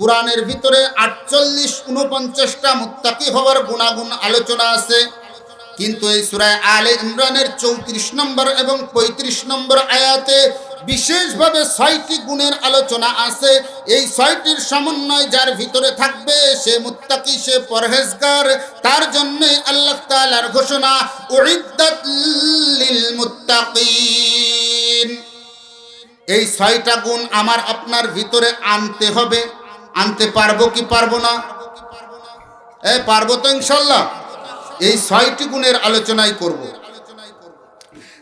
কোরআনের ভিতরে আটচল্লিশ উনপঞ্চাশটা মুত্তাকি হওয়ার গুণাগুণ আলোচনা আছে। কিন্তু এই সুরায় আলে ইমরানের চৌত্রিশ নম্বর এবং পঁয়ত্রিশ নম্বর আয়াতে বিশেষভাবে ছয়টি গুণের আলোচনা আছে। এই ছয়টির সমন্বয় যার ভিতরে থাকবে, সে মুত্তাকি, সে পরহেজগার, তার জন্যই আল্লাহ তাআলার ঘোষণা লিল এই ছয়টা গুণ আমার আপনার ভিতরে আনতে হবে। আনতে পারব কি পারব না? এ, পারব তো ইনশাল্লাহ। এই ছয়টি গুণের আলোচনাই করব।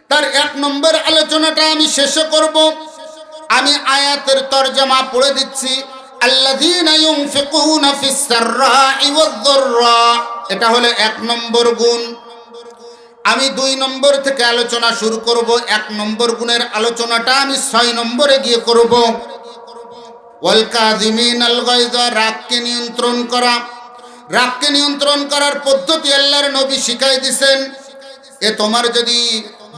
তার এক নম্বর আলোচনাটা আমি শেষে করব। আমি আয়াতের তরজমা পড়ে দিচ্ছি। এটা হলো এক নম্বর গুণ। আমি দুই নম্বর থেকে আলোচনা শুরু করব। এক নম্বর গুণের আলোচনাটা আমি ছয় নম্বরে গিয়ে করব। ওয়াল কাযিমিন আল রাগকে নিয়ন্ত্রণ করা। রাগকে নিয়ন্ত্রণ করার পদ্ধতি আল্লাহর নবী শিখাই দিছেন। এ তোমার যদি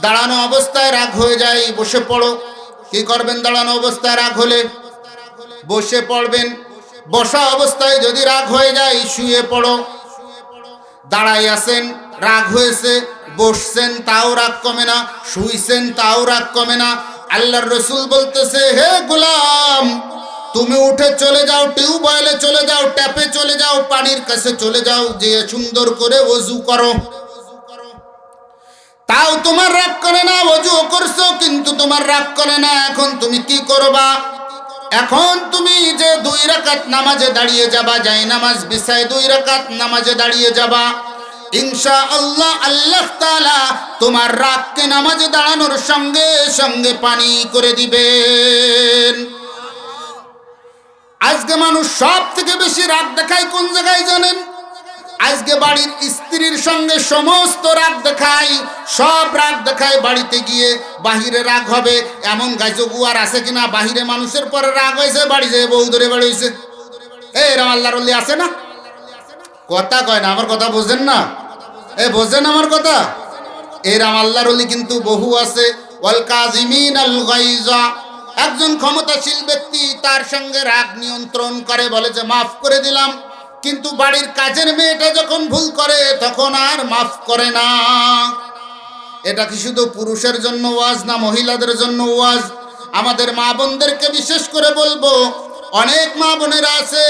দাঁড়ানো অবস্থায় রাগ হয়ে যায়, বসে পড়ো। কি করবেন দাঁড়ানো অবস্থায় রাগ হলে? বসে পড়বেন। বসা অবস্থায় যদি রাগ হয়ে যায়, শুয়ে পড়ো। দাঁড়াই আছেন, রাগ হয়েছে, বসছেন, তাও রাগ কমে না, শুইছেন, তাও রাগ কমে না। আল্লাহর রসুল বলতেছে, হে গোলাম তুমি উঠে চলে যাও টিউবওয়েলে চলে যাও, ট্যাপে চলে যাও, পানির কাছে চলে যাও যে সুন্দর করে ওযু করো। তাও তোমার রাগ করে না, অজু করছ, কিন্তু তোমার রাগ করে না, এখন তুমি কি করবা? এখন তুমি যে দুই রাকাত নামাজে দাঁড়িয়ে যাবা, যাই নামাজ বিছায় দুই রাকাত নামাজে দাঁড়িয়ে যাবা ইনশা আল্লাহ আল্লাহ তাআলা তোমার রাগকে নামাজে দাঁড়ানোর সঙ্গে সঙ্গে পানি করে দিবেন। আজকে মানুষ সব থেকে বেশি রাগ দেখায় কোন জায়গায় জানেন? আজকে বাড়ির স্ত্রীর সঙ্গে সমস্ত রাগ দেখায়, সব রাগ দেখায় বাড়িতে গিয়ে, বাহিরে রাগ হবে, এমন গাছগুয়ার আছে কিনা? বাহিরে মানুষের পরে রাগ হয়েছে, বাড়ি যেয়ে বউ ধরে বাড়ি হয়েছে এই এরম আল্লাহর আছে না? কথা কয় না, আমার কথা বোঝেন না? এ, বোঝেন আমার কথা? এরাম আল্লাহর অলি কিন্তু বহু আছে। ওয়াল কাজিমিন আল গাইজা। একজন ক্ষমতাশীল ব্যক্তি তার সঙ্গে রাগ নিয়ন্ত্রণ করে, বলে যে, মাফ করে দিলাম। কিন্তু বাড়ির কাজের মেয়েটা যখন ভুল করে, তখন আর মাফ করে না। এটা কি শুধু পুরুষের জন্য ওয়াজ না মহিলাদের জন্য ওয়াজ? আমাদের মা বোনদেরকে বিশেষ করে বলব, অনেক মা বোনেরা আছে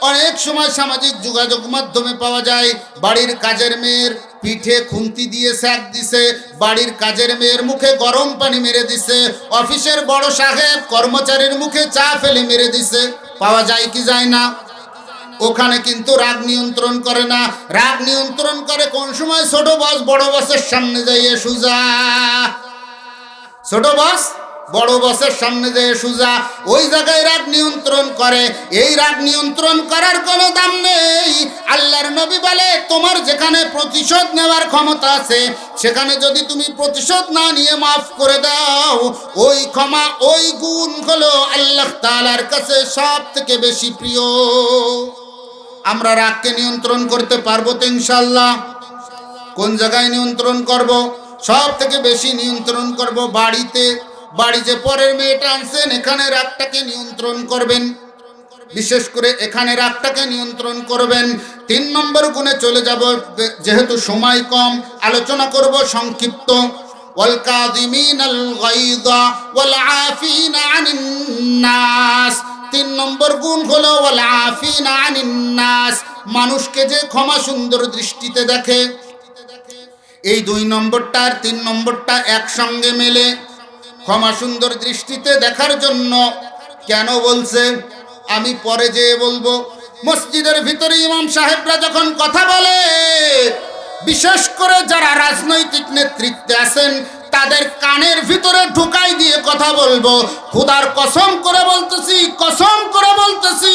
অনেক সময় সামাজিক যোগাযোগ মাধ্যমে পাওয়া যায়। বাড়ির কাজের মেয়ের পিঠে খুন্তি দিয়ে স্যাক দিছে, বাড়ির কাজের মেয়ের মুখে গরম পানি মেরে দিছে, অফিসের বড় সাহেব কর্মচারীর মুখে চা ফেলে মেরে দিছে। পাওয়া যায় কি যায় না? ওখানে কিন্তু রাগ নিয়ন্ত্রণ করে না। রাগ নিয়ন্ত্রণ করে কোন সময়? ছোট বস, বড় বসের সামনে যাইয়ে সুজা ছোট বস বড় বসের সামনে যেয়ে সুজা, ওই জায়গায় রাগ নিয়ন্ত্রণ করে। এই রাগ নিয়ন্ত্রণ করার কোনো দাম নেই। আল্লাহর নবী বলে, তোমার যেখানে প্রতিশোধ নেওয়ার ক্ষমতা আছে, সেখানে যদি তুমি প্রতিশোধ না নিয়ে মাফ করে দাও, ওই ক্ষমা, ওই গুণ হলো আল্লাহ তাআলার কাছে সব থেকে বেশি প্রিয়। আমরা রাগকে নিয়ন্ত্রণ করতে পারব তো ইনশাল্লাহ কোন জায়গায় নিয়ন্ত্রণ করব? সব থেকে বেশি নিয়ন্ত্রণ করব বাড়িতে। বাড়ি যে পরের মেয়েটা আনছেন এখানে রাগটাকে নিয়ন্ত্রণ করবেন বিশেষ করে এখানে রাগটাকে নিয়ন্ত্রণ করবেন তিন নম্বর গুণে চলে যাব যেহেতু সময় কম আলোচনা করব সংক্ষিপ্ত والكاظمين الغيظ والعافين عن الناس তিন নম্বর গুণ হলো ওয়াল আফিনা আনিন নাস মানুষকে যে ক্ষমা সুন্দর দৃষ্টিতে দেখে এই দুই নম্বরটা আর তিন নম্বরটা একসঙ্গে মেলে ক্ষমা সুন্দর দৃষ্টিতে দেখার জন্য কেন বলছে? আমি পরে যেয়ে বলব, মসজিদের ভিতরে ইমাম সাহেবরা যখন কথা বলে, বিশেষ করে যারা রাজনৈতিক নেতৃত্বে আছেন তাদের কানের ভিতরে ঢুকাই দিয়ে কথা বলব। খুদার কসম করে বলতেছি, কসম করে বলতেছি,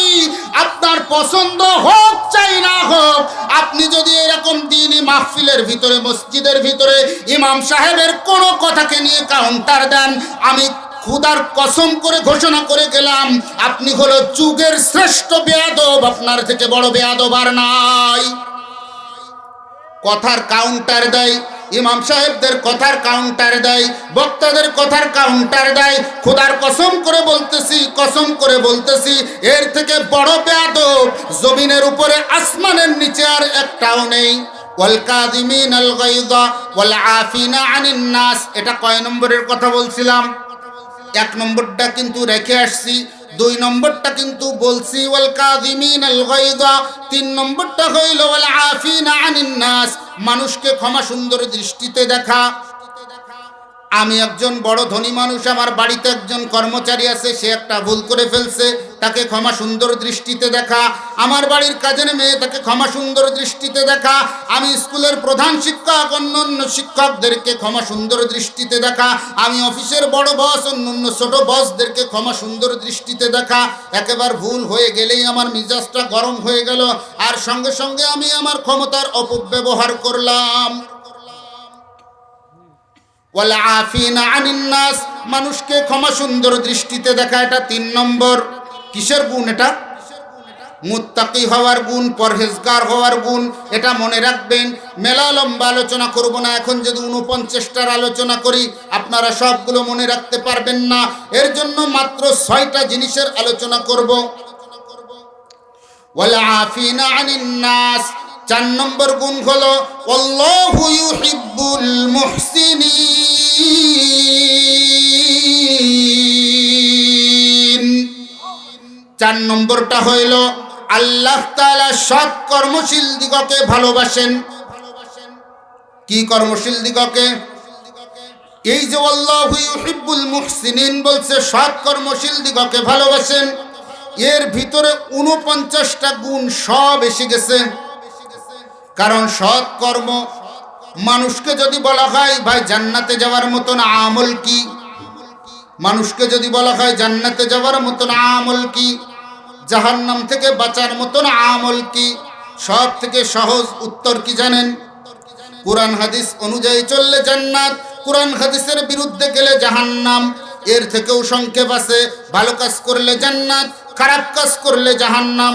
আপনার পছন্দ হোক চাই না হোক, আপনি যদি এরকম দিনই মাহফিলের ভিতরে, মসজিদের ভিতরে ইমাম সাহেবের কোনো কথাকে নিয়ে কাউন্টার দেন, আমি খুদার কসম করে ঘোষণা করে গেলাম, আপনি হলো যুগের শ্রেষ্ঠ বেয়াদব, আপনার থেকে বড় বেয়াদব আর নাই। কথার কাউন্টার দেয় ইমাম সাহেবদের কথার কাউন্টার দেয়, বক্তাদের কথার কাউন্টার দেয়। খোদার কসম করে বলতেছি, কসম করে বলতেছি, এর থেকে বড় বেয়াদব জমিনের উপরে, আসমানের নিচে আর একটাও নেই। আফিনা নাস। এটা কয় নম্বরের কথা বলছিলাম? এক নম্বরটা কিন্তু রেখে আসছি। দুই নম্বরটা কিন্তু বলছি, ওয়াল কাযিমিন আল গায়দা তিন নম্বরটা হইল, ওয়াল আফিনা আনিন নাস মানুষকে ক্ষমা সুন্দর দৃষ্টিতে দেখা আমি একজন বড় ধনী মানুষ, আমার বাড়িতে একজন কর্মচারী আছে, সে একটা ভুল করে ফেলছে, তাকে ক্ষমা সুন্দর দৃষ্টিতে দেখা। আমার বাড়ির কাজের মেয়ে তাকে ক্ষমা সুন্দর দৃষ্টিতে দেখা। আমি স্কুলের প্রধান শিক্ষক, অন্য শিক্ষকদেরকে ক্ষমা সুন্দর দৃষ্টিতে দেখা। আমি অফিসের বড় বস, অন্য অন্য ছোট বসদেরকে ক্ষমা সুন্দর দৃষ্টিতে দেখা। একেবার ভুল হয়ে গেলেই আমার মিজাজটা গরম হয়ে গেল। আর সঙ্গে সঙ্গে আমি আমার ক্ষমতার অপব্যবহার করলাম। মানুষকে ক্ষমা সুন্দর দৃষ্টিতে দেখা, এটা তিন নম্বর। কিসের গুণ এটা? মুত্তাকি হওয়ার গুণ, পরহেজগার হওয়ার গুণ, এটা মনে রাখবেন। মেলা লম্বা আলোচনা করব না, এখন যদি উনপঞ্চাশটার আলোচনা করি, আপনারা সবগুলো মনে রাখতে পারবেন না। এর জন্য মাত্র ছয়টা জিনিসের আলোচনা করব। ওয়াল আফিনা আনিন নাস চার নম্বর গুণ হলো মুহসিনিন। চার নম্বরটা হইল, আল্লাহ তাআলা সৎ কর্মশীল দিগকে ভালোবাসেন। কি কর্মশীল দিগকে? এই যে, আল্লাহু ইউহিব্বুল মুহসিনিন বলছে, সৎ কর্মশীল দিগকে ভালোবাসেন। এর ভিতরে উনপঞ্চাশটা গুণ সব এসে গেছে। কারণ সৎ কর্ম মানুষকে যদি বলা হয়, ভাই, জান্নাতে যাওয়ার মতন আমল কি? মানুষকে যদি বলা হয়, জান্নাতে যাওয়ার মতন আমল কি? জাহান্নাম থেকে বাঁচার মতন আমল কি? সব থেকে সহজ উত্তর কি জানেন? কোরআন হাদিস অনুযায়ী চললে জান্নাত, কোরআন হাদিসের বিরুদ্ধে গেলে জাহান্নাম। এর থেকেও সংক্ষেপ আছে, ভালো কাজ করলে জান্নাত, খারাপ কাজ করলে জাহান্নাম।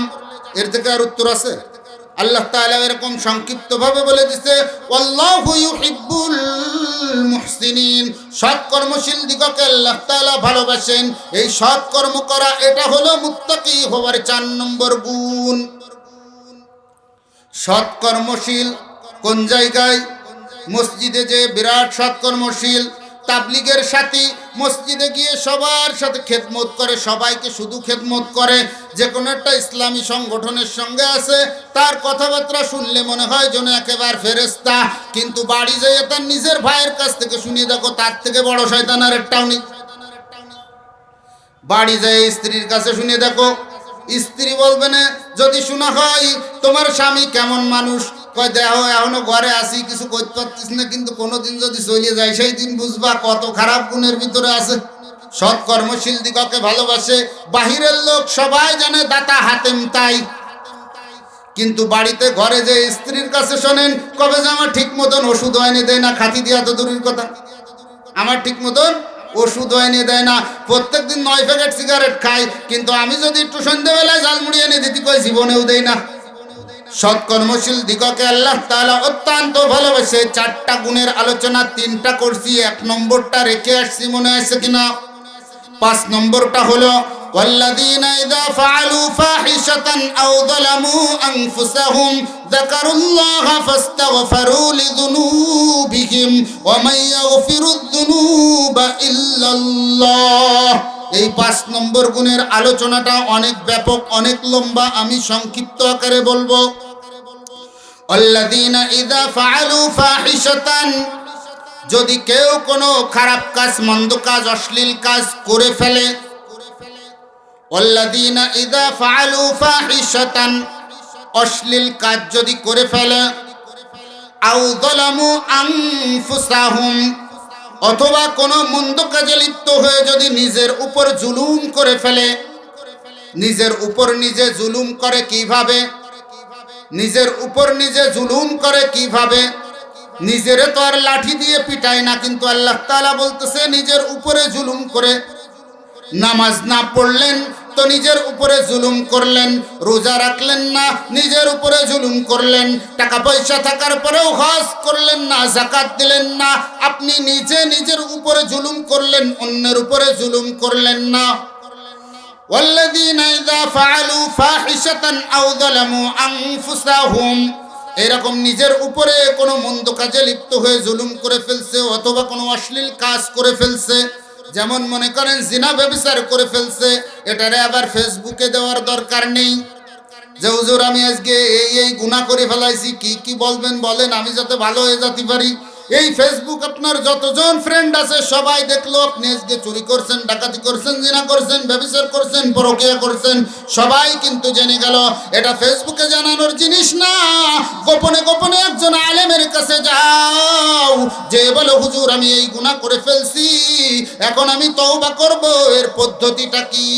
এর থেকে আর উত্তর আছে? আল্লাহ তাআলা এরকম সংক্ষিপ্তভাবে বলে দিছে আল্লাহু ইউহিব্বুল মুহসিনিন। সৎ কর্মশীল দিগকে আল্লাহ তাআলা ভালোবাসেন। এই সৎ কর্ম করা, এটা হলো মুত্তাকি হওয়ার চার নম্বর গুণ। সৎ কর্মশীল কোন জায়গায়? মসজিদে যে বিরাট সৎকর্মশীল তাবলিগের সাথী মসজিদে গিয়ে সবার সাথে খেদমত করে, সবাইকে শুধু খেদমত করে। যে কোনো একটা ইসলামী সংগঠনের সঙ্গে আছে, তার কথাবার্তা শুনলে মনে হয় যেন একেবারে ফেরেস্তা কিন্তু বাড়ি যেয়ে তার নিজের ভাইয়ের কাছ থেকে শুনিয়ে দেখো তার থেকে বড় শয়তান আর একটাও নেই। বাড়ি যায় স্ত্রীর কাছে শুনে, দেখো, স্ত্রী বলবে না, যদি শোনা হয় তোমার স্বামী কেমন মানুষ? কয় দেখো এখনও ঘরে আসি কিছু করতে পারতিস না, কিন্তু কোনোদিন যদি চলে যায় সেই দিন বুঝবা কত খারাপ গুণের ভিতরে আছে। সৎ কর্মশীল দিগকে ভালোবাসে, বাহিরের লোক সবাই জানে দাতা হাতেম তাই। কিন্তু বাড়িতে ঘরে যে স্ত্রীর কাছে শোনেন, কবে যে আমার ঠিক মতন ওষুধ হয়নি, দেয় না খাতি দিয়া তো দূরের কথা। আমার ঠিক মতন ওষুধ এনে দেয় না। প্রত্যেক দিন নয় প্যাকেট সিগারেট খাই, কিন্তু আমি যদি একটু সন্ধ্যেবেলায় ঝালমুড়ি এনে দিতে কই জীবনেও দেই না। সৎকর্মশীল দিগকে আল্লাহ তাআলা অত্যন্ত ভালোবাসে চারটা গুণের আলোচনা তিনটা করছি এক নম্বরটা রেখে আসছি মনে আছে কিনা পাঁচ নম্বরটা হলো والذين إذا فعلوا فاحشة أو ظلموا أنفسهم ذكروا الله فاستغفروا لذنوبهم ومن يغفر الذنوب إلا الله এই পাঁচ নম্বর গুণের আলোচনাটা অনেক ব্যাপক অনেক লম্বা আমি সংক্ষিপ্ত আকারে বলবো যদি কেউ কোনো খারাপ কাজ, মন্দ কাজ, অশ্লীল কাজ করে ফেলে অশ্লীল কাজ যদি করে ফেলে অথবা কোনো মন্দ কাজে লিপ্ত হয়ে যদি নিজের উপর জুলুম করে ফেলে, নিজের উপর নিজে জুলুম করে কীভাবে? নিজের উপর নিজে জুলুম করে কীভাবে? নিজের তো আর লাঠি দিয়ে পিটায় না, কিন্তু আল্লাহ তাআলা বলতেছে, নিজের উপরে জুলুম করে। নামাজ না পড়লেন তো নিজের উপরে জুলুম করলেন, রোজা রাখলেন না, নিজের উপরে জুলুম করলেন টাকা পয়সা থাকার পরেও হজ করলেন না জাকাত দিলেন না, আপনি নিজে নিজের উপরে জুলুম করলেন, অন্যের উপরে জুলুম করলেন না। والذين إذا فعلوا فاحشة أو ظلموا أنفسهم এরকম নিজের উপরে কোনো মন্দ কাজে লিপ্ত হয়ে জুলুম করে ফেলছে অথবা কোনো অশ্লীল কাজ করে ফেলছে যেমন মনে করেন জিনা ব্যবচার করে ফেলছে এটারে আবার ফেসবুকে দেওয়ার দরকার নেই যে হুজুর আমি আজকে এই এই গুণা করে ফেলাইছি কি কি বলবেন বলেন আমি যাতে ভালো হয়ে যেতে পারি এই ফেসবুক আপনার যতজন ফ্রেন্ড আছে, সবাই দেখল, আপনি আজকে চুরি করছেন, ডাকাতি করছেন, জিনা করছেন, ব্যবচার করছেন, পরকিয়া করছেন, সবাই কিন্তু জেনে গেল, এটা ফেসবুকে জানানোর জিনিস না। গোপনে গোপনে একজন আলেমের কাছে যাও, যে বলো, হুজুর, আমি এই গুণা করে ফেলছি, এখন আমি তওবা করব, এর পদ্ধতিটা কি?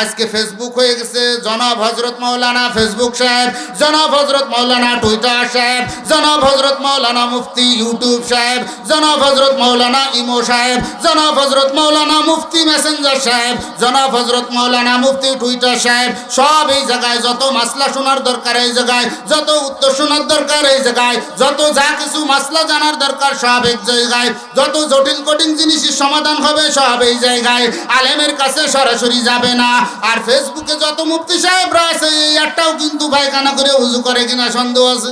আজকে ফেসবুক হয়ে গেছে। জনাব হজরত মৌলানা ফেসবুক সাহেব, জনাব হজরত মৌলানা টুইটার সাহেব, জনাব হজরত মৌলানা মুফতি ইউটিউব সাহেব, জনাব হজরত মৌলানা ইমো সাহেব, জনাব হজরত মৌলানা মুফতি মেসেঞ্জার সাহেব, জনাব হজরত মৌলানা মুফতি টুইটার সাহেব, সব এই জায়গায় যত মাসলা শোনার দরকার এই জায়গায়, যত উত্তর শোনার দরকার এই জায়গায়, যত যা কিছু মাসলা জানার দরকার সব এক জায়গায়, যত জটিল কঠিন জিনিসের সমাধান হবে সব এই জায়গায়। আলেমের কাছে সরাসরি যাবে না। আর ফেসবুকে যত মুফতি সাহেবরা আছে এই একটাও কিন্তু পায়খানা করে উজু করে কিনা সন্দেহ আছে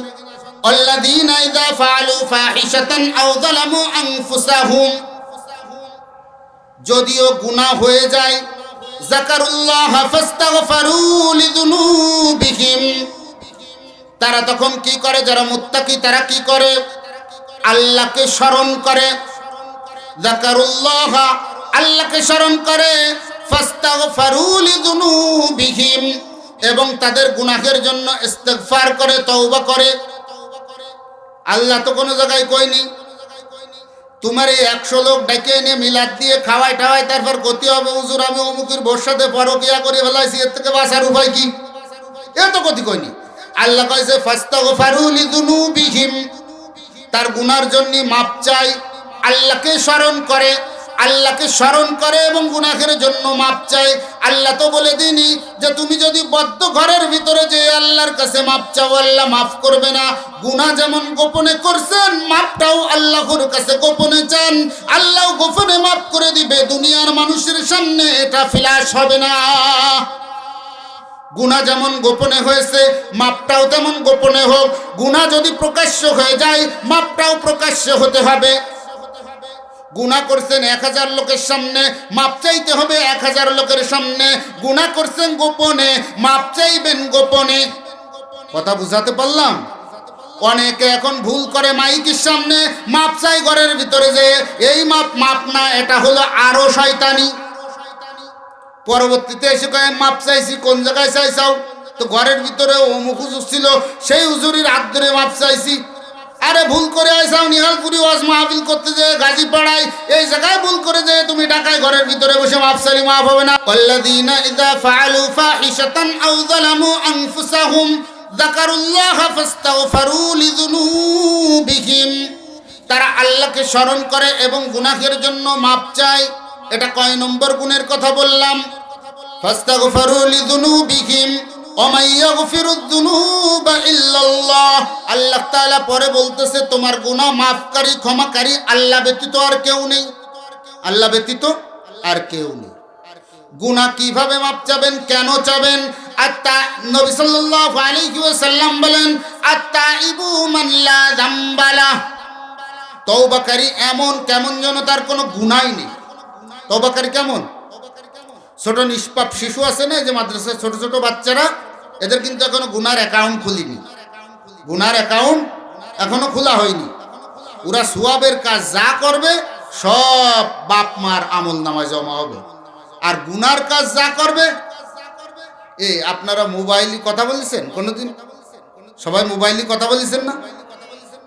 الذين إذا فعلوا فاحشة أو ظلموا أنفسهم যদিও গুনাহ হয়ে যায় জাকারুল্লাহ ফাস্তাগফারু লিযুনুবিহিম তারা তখন কি করে যারা মুত্তাকি তারা কি করে আল্লাহকে স্মরণ করে জাকারুল্লাহ আল্লাহকে স্মরণ করে ফাস্তাগফারু লিযুনুবিহিম এবং তাদের গুনাহের জন্য ইস্তেগফার করে, তওবা করে। আল্লাহ তো কোনো জায়গায় কইনি। তোমার এই একশো লোক ডেকে এনে মিলাদ দিয়ে খাওয়াই টাওয়াই তারপর গতি হবে। হুজুর, আমি অমুকের বর্ষাতে পরকিয়া করে ফেলাইছি, এর থেকে বাঁচার উপায় কি? এ তো গতি কইনি। আল্লাহ দুনুবিহিম তার গুনার জন্য মাপ চাই। আল্লাহকে স্মরণ করে। আল্লাহকে স্মরণ করে এবং গুনাহের জন্য মাপ চায়। আল্লাহ তো বলে দিনি যে তুমি যদি বদ্ধ ঘরের ভিতরে যে আল্লাহর কাছে মাপ চাও, আল্লাহ মাফ করবে না। গুনাহ যেমন গোপনে করছেন, মাপটাও আল্লাহর কাছে গোপনে চান। আল্লাহ গোপনে মাফ করে দিবে, দুনিয়ার মানুষের সামনে এটা ফিলাস হবে না। গুণা যেমন গোপনে হয়েছে, মাপটাও তেমন গোপনে হোক। গুণা যদি প্রকাশ্য হয়ে যায়, মাপটাও প্রকাশ্য হতে হবে। গুণা করছেন এক হাজার লোকের সামনে, মাপ চাইতে হবে এক হাজার লোকের সামনে। গুণা করছেন গোপনে, মাপ চাইবেন গোপনে। কথা বুঝাতে পারলাম? অনেকে এখন ভুল করে মাইকের সামনে, মাপ চাই ঘরের ভিতরে যে, এই মাপ মাপ না, এটা হলো আরও শয়তানি। পরবর্তীতে এসে কয়ে, মাপ চাইছি, কোন জায়গায় চাইছাও? তো ঘরের ভিতরে অমুক হুজুর ছিল, সেই হুজুরির হাত ধরে মাপ চাইছি। আরে ভুল করে আইসাও নিহালপুরি ওয়াজ মাহফিল করতে যে গাজী পাড়ায় এই জায়গায় ভুল করে যে তুমি ঢাকায় ঘরের ভিতরে বসে চাইলে মাফ হবে না। আল্লাযীনা ইযা ফাআলু ফাহিশাতান আও যালামু আনফুসাহুম, যাকারুল্লাহ ফাস্তাগফারু লিযুনুবিহিম। তারা আল্লাহকে স্মরণ করে এবং গুনাহের জন্য মাপ চায়। এটা কয় নম্বর গুণের কথা বললাম। ফাস্তাগফারু লিযুনুবিহিম আল্লাহ পরে বলতেছে, তোমার গুনাহ মাফকারী, ক্ষমাকারী, আল্লাহ ব্যতীত আর কেউ নেই। আল্লাহ ব্যতীত আর কেউ নেই। গুনাহ কীভাবে মাপ চাবেন, কেন চাবেন? মান তওবাকারী এমন, কেমন যেন তার কোনো গুনাই নেই। তবাকারী কেমন? ছোট নিষ্পাপ শিশু আছে না যে মাদ্রাসায় ছোট ছোট বাচ্চারা, এদের কিন্তু এখনও গুনার অ্যাকাউন্ট খুলিনি। গুনার অ্যাকাউন্ট এখনও খোলা হয়নি। ওরা সুয়াবের কাজ যা করবে, সব বাপ মার আমল নামায় জমা হবে। আর গুনার কাজ যা করবে, এ, আপনারা মোবাইলে কথা বলেছেন কোনোদিন? সবাই মোবাইলে কথা বলেছেন না?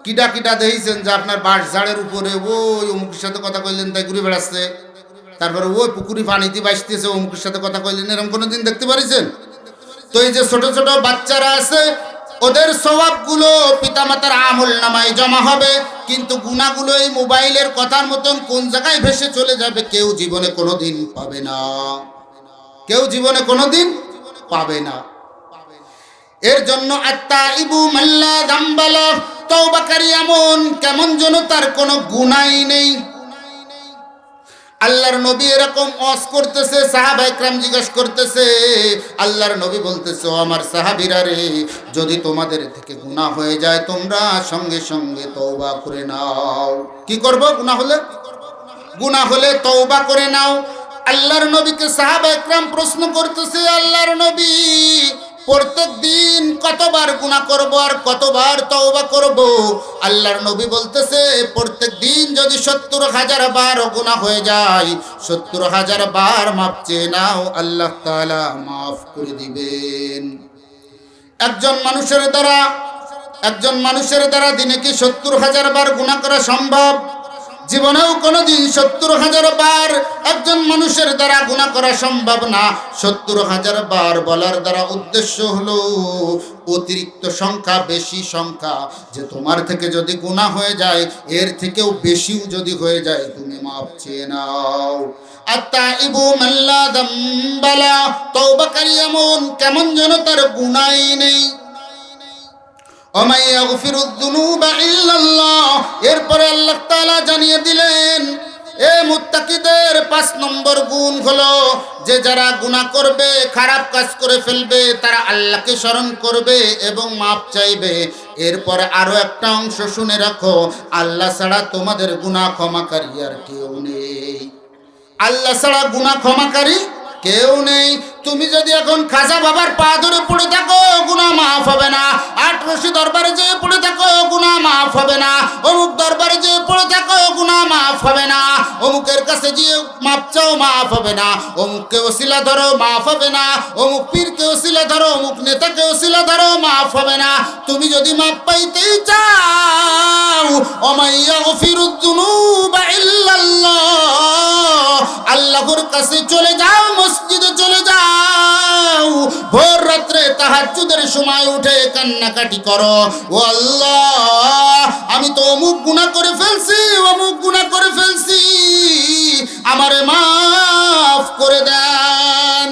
কিটা কিটা দেখেছেন যে আপনার বাঁশ ঝাড়ের উপরে ওই অমুকের সাথে কথা কইলেন, তাই ঘুরে বেড়াচ্ছে? তারপরে, ওই পুকুরি পানিতে বাসতেছে অমুকের সাথে কথা কইলেন এরকম কোনো দিন দেখতে পারিছেন? তো এই যে ছোট ছোট বাচ্চারা আছে, ওদের স্বভাবগুলো পিতামাতার আমল নামায় জমা হবে, কিন্তু গুণাগুলো এই মোবাইলের কথার মতন কোন জায়গায় ভেসে চলে যাবে, কেউ জীবনে কোনো দিন পাবে না। কেউ জীবনে কোনোদিন পাবে না। এর জন্য আত্মা ইবু মাল্লা দাম্বালা তওবাকারী এমন, কেমন যেন তার কোনো গুনাই নেই। আল্লাহর নবী এরকম অস করতেছে, সাহাবা একরাম জিজ্ঞাসা করতেছে, আল্লাহর নবী বলতেছে আমার সাহাবিরা রে, যদি তোমাদের থেকে গুনাহ হয়ে যায়, তোমরা সঙ্গে সঙ্গে তৌবা করে নাও। কি করব? গুনাহ হলে? গুনাহ হলে তৌবা করে নাও। আল্লাহর নবীকে সাহাবা একরাম প্রশ্ন করতেছে, আল্লাহর নবী প্রত্যেক দিন কতবার গুনাহ করব আর কতবার তওবা করব? আল্লাহর নবী বলতেছে প্রত্যেক দিন যদি সত্তর হাজার বার গুনাহ হয়ে যায়, সত্তর হাজার বার মাপ চেয়ে নাও, আল্লাহ তাআলা মাফ করে দিবেন। একজন মানুষের দ্বারা, একজন মানুষের দ্বারা দিনে কি সত্তর হাজার বার গুণা করা সম্ভব? জীবনেও কোনোদিন সত্তর হাজার বার একজন মানুষের দ্বারা গুণা করা সম্ভব না। সত্তর হাজার বার বলার দ্বারা উদ্দেশ্য হলো অতিরিক্ত সংখ্যা, বেশি সংখ্যা। যে তোমার থেকে যদি গুণা হয়ে যায়, এর থেকেও বেশিও যদি হয়ে যায়, তুমি মাপ চেয়ে নাও। আত্মাইবু মাল্লা দাম্বালা, তওবাকারী এমন, কেমন যেন তার গুনাই নেই। এরপরে আল্লাহ তাআলা জানিয়ে দিলেন, এ মুত্তাকিদের পাঁচ নম্বর গুণ হলো যে যারা গুনাহ করবে, খারাপ কাজ করে ফেলবে, তারা আল্লাহকে স্মরণ করবে এবং মাপ চাইবে। এরপরে আরও একটা অংশ শুনে রাখো, আল্লাহ ছাড়া তোমাদের গুনাহ ক্ষমাকারী আর কেউ নেই। আল্লাহ ছাড়া গুনাহ ক্ষমাকারী কেউ নেই। তুমি যদি এখন খাজা বাবার পা ধরে পড়ে থাকো গুনাহ মাফ হবে না। আট রশি দরবারে যে পড়ে থাকো গুনাহ মাফ হবে না। অমুক দরবারে যে পড়ে থাকো গুনাহ মাফ হবে না। অমুকের কাছে যে মাপ চাও, মাফ হবে না। অমুককে ওসিলা ধরো, মাফ হবে না। অমুক পীরকে ওসিলা ধরো, অমুক নেতাকে ওসিলা ধরো, মাফ হবে না। তুমি যদি মাপ পাইতেই চাও, অমাইয়া গফিরুদ দুনুবা ইল্লাল্লাহ। আল্লাহর কাছে চলে যাও, মসজিদে চলে যাও। ভোর রাত্রে তাহাজ্জুদের সময় উঠে কান্নাকাটি করো। ও আল্লাহ, আমি তো অমুক গুণা করে ফেলছি, অমুক গুণা করে ফেলছি। আমারে মাফ করে দেন।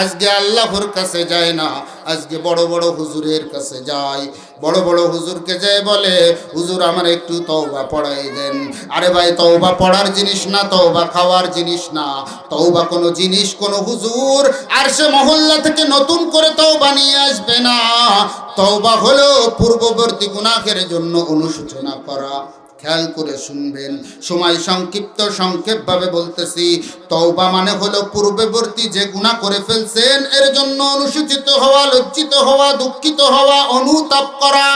আজকে আল্লাহর কাছে যায় না। আজকে বড় বড় হুজুরের কাছে যায়। বড় বড় হুজুরকে যায় বলে, হুজুর আমার একটু তওবা পড়াই দেন। আরে ভাই, তওবা পড়ার জিনিস না, তওবা খাওয়ার জিনিস না। তওবা কোনো জিনিস, কোনো হুজুর আর সে মহল্লা থেকে নতুন করে তওবা নিয়ে আসবে না। তওবা হলো পূর্ববর্তী গুনাহের জন্য অনুশোচনা করা। খেয়াল করে শুনবেন। সময় সংক্ষিপ্ত সংক্ষেপভাবে বলতেছি, তওবা মানে হলো পূর্ববর্তী যে গুনাহ করে ফেলছেন, এর জন্য অনুসূচিত হওয়া, লজ্জিত হওয়া, দুঃখিত হওয়া, অনুতাপ করা,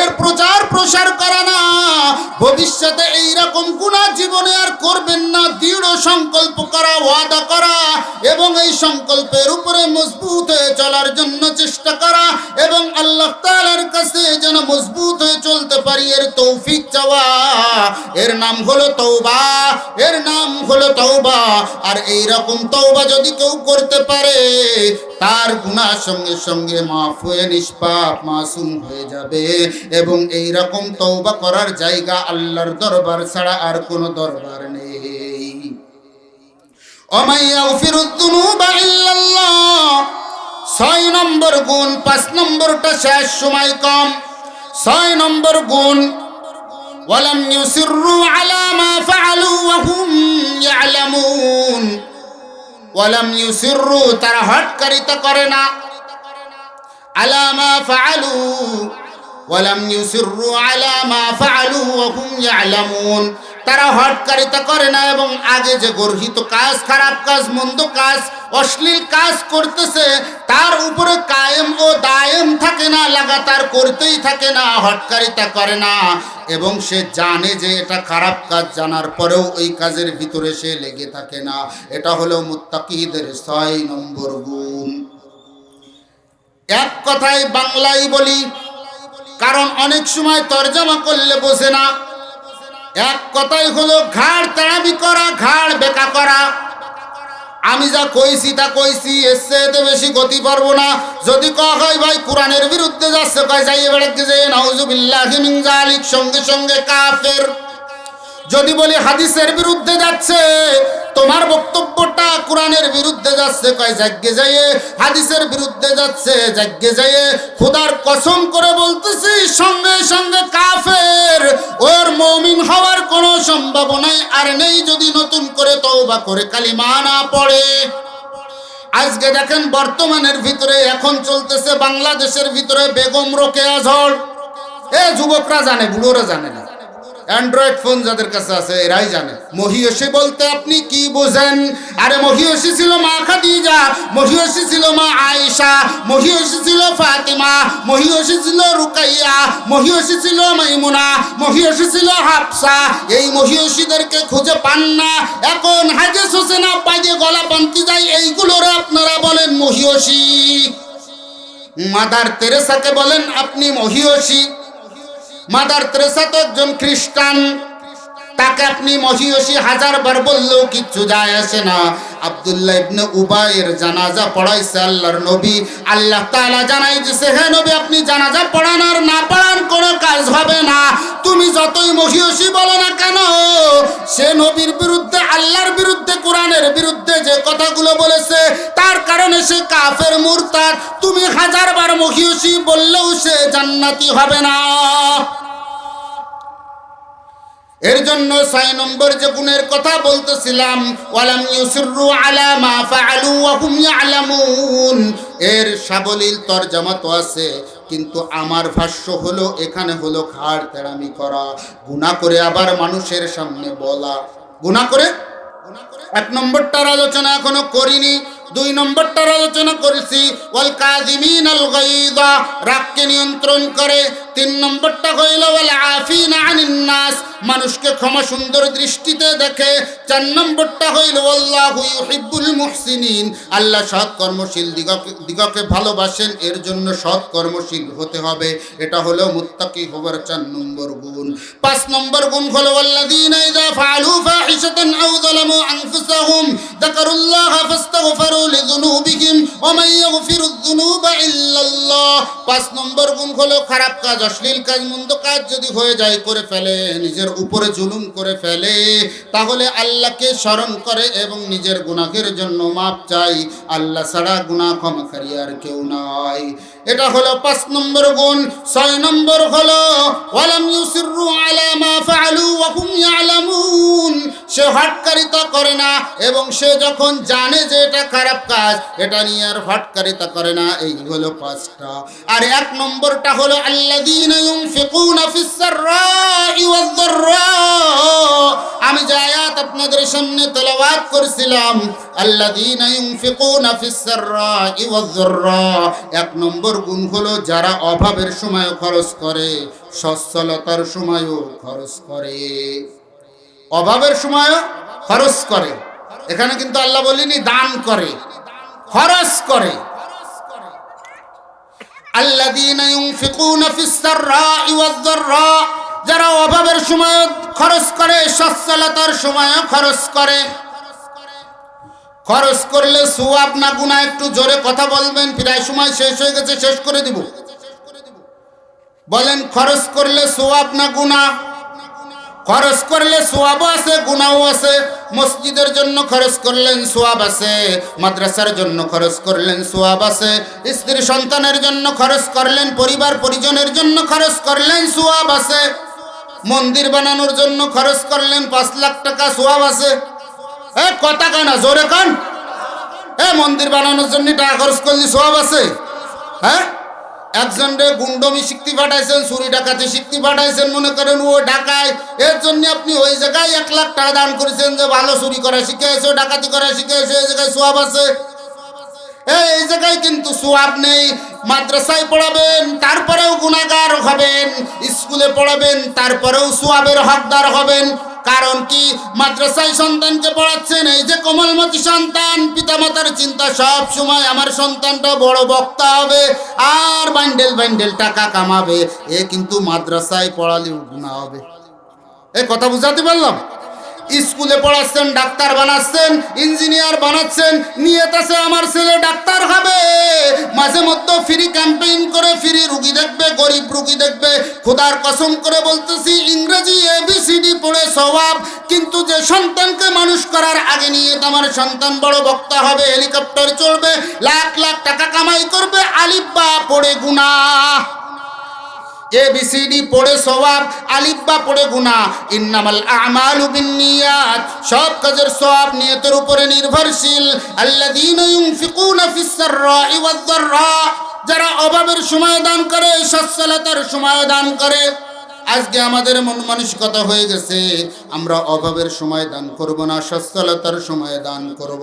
এর প্রচার প্রসার করা না। ভবিষ্যতে এই গুনাহ জীবনে আর করবেন না, দৃঢ় সংকল্প করা, ওয়াদা করা এবং এই সংকল্পের উপরে মজবুত হয়ে চলার জন্য চেষ্টা করা এবং আল্লাহ তাআলার কাছে যেন মজবুত হয়ে চলতে পারি, এর তৌফিক চাওয়া। এর নাম হলো তৌবা এর নাম হলো তৌবা আর এই রকম তৌবা যদি কেউ করতে পারে, তার গুনাহ সঙ্গে সঙ্গে মাফ হয়ে, নিষ্পাপ, মাসুম হয়ে যাবে এবং এই রকম তৌবা করার জায়গা আল্লাহর দরবার ছাড়া আর কোনো দরবার নেই। অমাইয়াও ফিরুদ্দুনু বা ছয় নম্বর গুণ, পাঁচ নম্বরটা শেষ সময় কম। ছয় নম্বর গুণ, ওয়ালাম ইউসিরু আলা মা ফাআলু ওয়া হুম ইয়ালামুন। ওয়ালাম ইউসিরু, তারা হটকারিতা করে না। আলা মা ফাআলু ওয়ালাম ইউসিরু আলা মা ফাআলু ওয়া হুম ইয়ালামুন। তারা হটকারিতা করে না এবং আগে যে গর্হিত কাজ, খারাপ কাজ, মন্দ কাজ, অশ্লীল কাজ করতেছে, তার উপরে কায়েম ও দায়েম থাকে না, লাগাতার করতেই থাকে না হটকারিতা করে না। এবং সে জানে যে এটা খারাপ কাজ, জানার পরেও এই কাজের ভিতরে সে লেগে থাকে না। এটা হলো মুত্তাকিদের ছয় নম্বর গুণ। এক কথায় বাংলায় বলি কারণ অনেক সময় তর্জমা করলে বোঝে না। এক কথাই হলো, ঘাড় তাড়াবি করা, ঘাড় বেকা করা। আমি যা কইছি তা কইছি, এর চেয়ে বেশি গতি পারব না। যদি ক হয়, ভাই, কোরআনের বিরুদ্ধে যাচ্ছে কয় যাই বেড়াতে যে জালিক সঙ্গে সঙ্গে কাফের। যদি বলি, হাদিসের বিরুদ্ধে যাচ্ছে তোমার বক্তব্যটা কোরআনের বিরুদ্ধে যাচ্ছে, কয় যাগ্যে যাইয়ে, হাদিসের বিরুদ্ধে যাচ্ছে যাগ্যে যাইয়ে, খোদার কসম করে বলতেছি, সঙ্গে সঙ্গে কাফের, ওর মৌমিন হওয়ার কোনো সম্ভাবনাই আর নেই, যদি নতুন করে তওবা করে কালিমা না পড়ে। আজকে দেখেন বর্তমানের ভিতরে এখন চলতেছে বাংলাদেশের ভিতরে বেগম রোকেয়া ঝড়। এ যুবকরা জানে, বুড়োরা জানে না। অ্যান্ড্রয়েড ফোন যাদের কাছে আছে, এরাই জানে। মহিয়সী বলতে আপনি কি বোঝেন? আরে মহিয়সী ছিল মা খাদিজা, মহিয়সী ছিল মা আয়েশা, মহিয়সী ছিল ফাতিমা, মহিয়সী ছিল রুকাইয়া, মহিয়সী ছিল মাইমুনা, মহিয়সী ছিল হাফসা। এই মহিয়সীদেরকে খুঁজে পান না। এখন হাজে হোসেনা পাইয়ে গলা পান্তি যায়, এইগুলোর আপনারা বলেন মহিয়সী। মাদার তেরেসাকে বলেন আপনি মহিয়সী। মাদার তেরেসা তো একজন খ্রিস্টান তাকে আপনি মহিয়সী হাজার বার বললেও কিচ্ছু যায় আসে না। আব্দুল্লাহ ইবনে উবাইয়ের জানাজা পড়াইছে আল্লাহর নবী। আল্লাহ তাআলা জানাই দিছে, হে নবী, আপনি জানাজা পড়ান আর না পড়ান কোনো কাজ হবে না। তুমি যতই মহিয়সী বলো না কেন, সে নবীর বিরুদ্ধে, আল্লাহর বিরুদ্ধে, কোরআনের বিরুদ্ধে যে কথাগুলো বলেছে, তার কারণে সে কাফের, মুরতাদ। তুমি হাজার বার মহিয়সী বললেও সে জান্নাতি হবে না। এর জন্য ছয় নম্বর যে গুণের কথা বলতেছিলাম, ওয়ালাম ইউসিররু আলা ফাআলু ওয়া হুম ইয়ালামুন। এর সাবলীল তরজমা তো আছে, কিন্তু আমার ভাষ্য হলো, এখানে হলো ঘাড় তেড়ামি করা, গুনাহ করে আবার মানুষের সামনে বলা। গুনাহ করে? এক নম্বরটার আলোচনা এখনও করিনি। দুই নম্বরটার আলোচনা করেছি, ওয়াল কাযিমিন আল গায়দা, রাগকে নিয়ন্ত্রণ করে। তিন নম্বরটা হইল, ওয়াল আফিনা আনিন নাস, মানুষকে ক্ষমা সুন্দর দৃষ্টিতে দেখে। চার নম্বরটা হইল আল্লাহু ইউহিব্বুল মুহসিনিন, আল্লাহ সৎ কর্মশীল, দিগকে দিগকে ভালোবাসেন, এর জন্য সৎ কর্মশীল হতে হবে। এটা হলো মুত্তাকি হবার চার নম্বর গুণ। পাঁচ নম্বর গুণ হলো আল্লাযীনা ইযা ফাআলু ফাহিশাতান আও যালামু আনফুসাহুম, যাকারুল্লাহা ফাস্তাগফিরু লিযুনুবিহিম ওয়া মান ইয়াগফিরুয যুনুবা ইল্লাল্লাহ। পাঁচ নম্বর গুণ হলো খারাপ কাজ, অশ্লীল কাজ, মন্দ কাজ যদি হয়ে যায়, করে ফেলে, নিজের উপরে জুলুম করে ফেলে, তাহলে আল্লাহকে স্মরণ করে এবং নিজের গুনাহের জন্য মাপ চাই আল্লাহ ছাড়া গুনাহ ক্ষমাকারী আর কেউ নাই। এটা হলো পাঁচ নম্বর গুণ, ছয় নম্বর হলো, ওয়ালাম ইউসিররু আলা মা ফাআলু ওয়া হুম ইয়ালামুন। সে হটকারিতা করে না এবং সে যখন জানে যে এটা খারাপ কাজ, এটা নিয়ে আর হটকারিতা করে না। এই হলো পাঁচটা। আর এক নম্বরটা হলো, আল্লাযীনা ইউনফিকুনা ফিস সাররাই ওয়াদ দাররা আমি যে আয়াত আপনাদের সামনে তেলাওয়াত করেছিলাম আল্লাযীনা ইউনফিকুনা ফিস সাররাই ওয়াদ দাররা এক নম্বর গুণ হলো যারা অভাবের সময় খরচ করে, সচ্ছলতার সময়ও খরচ করে। অভাবের সময় খরচ করে। এখানে কিন্তু আল্লাহ বলিনি দান করে, খরচ করে। আল্লাযীনা ইউনফিকুনা ফিস সাররাই ওয়াদ দাররা যারা অভাবের সময় খরচ করে, সচ্ছলতার সময় খরচ করে। খরচ করলে সুয়াব না গুনা একটু জোরে কথা বলবেন, প্রায় সময় শেষ হয়ে গেছে, শেষ করে দিব। বলেন, খরচ করলে সোয়াব না গুনা খরচ করলে সোয়াবও আছে গুনাও আছে। মসজিদের জন্য খরচ করলেন সোয়াব আছে, মাদ্রাসার জন্য খরচ করলেন সোয়াব আছে। স্ত্রী সন্তানের জন্য খরচ করলেন, পরিবার পরিজনের জন্য খরচ করলেন সোয়াব আছে। মন্দির বানানোর জন্য খরচ করলেন পাঁচ লাখ টাকা সোয়াব আছে। এ, কথা কানা জোরে কান। এ, মন্দির বানানোর জন্য টাকা খরচ করলে সোয়াব আছে। হ্যাঁ? একজন রে গুন্ডমি শিখতে পাঠাইছেন, চুরি ডাকাতি শিখতে পাঠাইছেন, মনে করেন ও ডাকায়। এর জন্য আপনি ওই জায়গায় এক লাখ টাকা দান করেছেন যে ভালো চুরি করা শিখেছো, ডাকাতি করা শিখেছো, এই জায়গায় সোয়াব আছে। এই জায়গায় কিন্তু সোয়াব নেই। মাদ্রাসায় পড়াবেন, তারপরেও গুণাগার হবেন। স্কুলে পড়াবেন, তারপরেও সোয়াবের হকদার হবেন। কারণ কি? মাদ্রাসায় সন্তানকে পড়াচ্ছেন এই যে কোমলমতি সন্তান পিতা মাতার চিন্তা সব সময় আমার সন্তানটা বড় বক্তা হবে, আর বান্ডেল বান্ডেল টাকা কামাবে, এ কিন্তু মাদ্রাসায় পড়ালেও গুণা হবে। এ কথা বুঝাতে পারলাম? স্কুলে পড়াচ্ছেন, ডাক্তার বানাচ্ছেন, ইঞ্জিনিয়ার বানাচ্ছেন, নিয়ত আছে আমার ছেলে ডাক্তার হবে। মাঝে মধ্যে ফ্রি ক্যাম্পেইন করে ফ্রি রুগী দেখবে, গরিব রুগী দেখবে। খোদার কসম করে বলতেছি, ইংরেজি এবিসিডি পড়ে স্বভাব কিন্তু যে সন্তানকে মানুষ করার আগে নিয়ে তোমার সন্তান বড় বক্তা হবে, হেলিকপ্টার চলবে, লাখ লাখ টাকা কামাই করবে আলিব্বা পড়ে গুনা এ বিসিডি পড়ে সওয়াব আলিব্বা পড়ে গুনাহ ইন্নামাল আমালু বিন্নিয়াত, সব কাজের সওয়াব নিয়তের উপরে নির্ভরশীল। আল্লাযীনা ইউনফিকুনা ফিস সাররাই ওয়াদ দাররা যারা অভাবের সময় দান করে, সচ্ছলতার সময় দান করে। আজকে আমাদের মন মানসিকতা হয়ে গেছে, আমরা অভাবের সময় দান করব না, সচ্ছলতার সময় দান করব।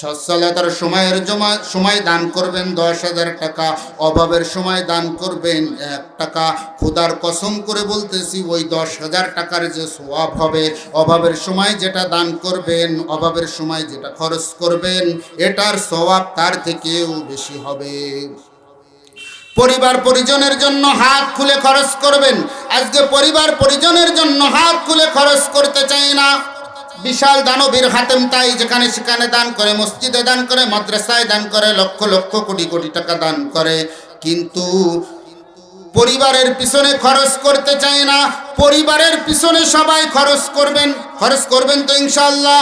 সচ্ছলতার সময়ের জমা, সময় দান করবেন দশ হাজার টাকা, অভাবের সময় দান করবেন এক টাকা। খোদার কসম করে বলতেছি, ওই দশ হাজার টাকার যে সোয়াব হবে, অভাবের সময় যেটা দান করবেন, অভাবের সময় যেটা খরচ করবেন, এটার সোয়াব তার থেকেও বেশি হবে। পরিবার পরিজনের জন্য হাত খুলে খরচ করবেন। আজকে পরিবার পরিজনের জন্য হাত খুলে খরচ করতে চাই না। বিশাল দানবীর হাতেম তাই যেখানে সেখানে দান করে, মসজিদে দান করে, মাদ্রাসায় দান করে, লক্ষ লক্ষ কোটি কোটি টাকা দান করে। কিন্তু পরিবারের পিছনে খরচ করতে চায় না। পরিবারের পিছনে সবাই খরচ করবেন। খরচ করবেন তো ইনশাআল্লাহ।